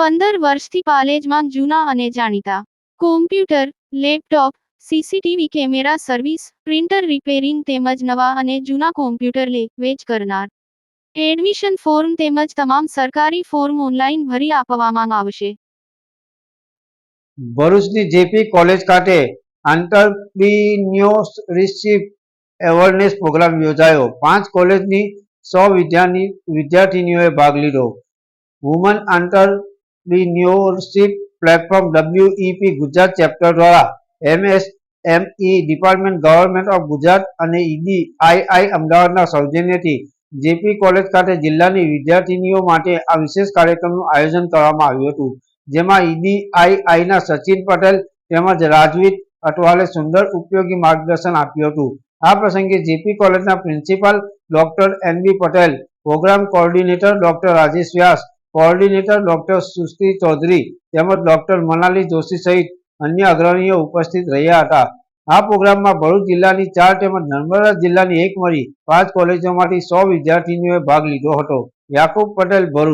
પંદર વર્ષથી પાલેજમાં જૂના અને જાણીતા. Computer laptop CCTV camera service printer repairing તેમજ નવા અને જૂના કોમ્પ્યુટર લે, વેચ કરનાર. એડમિશન ફોર્મ તેમજ તમામ સરકારી ફોર્મ ઓનલાઈન ભરી આપવામાં આવશે. ભરૂચની જેપી કોલેજ ખાતે આંતરપ્રિન્યોરશીપ એવોર્ડનેસ પ્રોગ્રામ યોજાયો. પાંચ કોલેજની સો વિદ્યાર્થી વિદ્યાર્થીનીઓએ ભાગ લીધો. Woman entrepreneurship platform WEP Gujarat chapter દ્વારા MSME department government of Gujarat અને ઈડી આઈઆઈ અમદાવાદના સૌજન્યથી જેપી કોલેજ ખાતે જિલ્લાની વિદ્યાર્થીનીઓ માટે આ વિશેષ કાર્યક્રમનું આયોજન કરવામાં આવ્યું હતું. જેમાં ઈડીઆઈઆઈના સચિન પટેલ તેમજ રાજવીર અટવાલે સુંદર ઉપયોગી માર્ગદર્શન આપ્યું હતું. આ પ્રસંગે જેપી કોલેજના principal doctor N B Patel, program coordinator doctor Rajesh Vyas coordinator doctor Sushri Chaudhary તેમજ ડોક્ટર મનાલી જોશી સહિત અન્ય અગ્રણીઓ ઉપસ્થિત રહ્યા હતા. આ પ્રોગ્રામમાં ભરૂચ જિલ્લાની ચાર તેમજ નર્મદા જિલ્લાની એક મળી પાંચ કોલેજોમાંથી સો વિદ્યાર્થીનીઓએ ભાગ લીધો હતો. યાકુબ પટેલ ભરૂચ.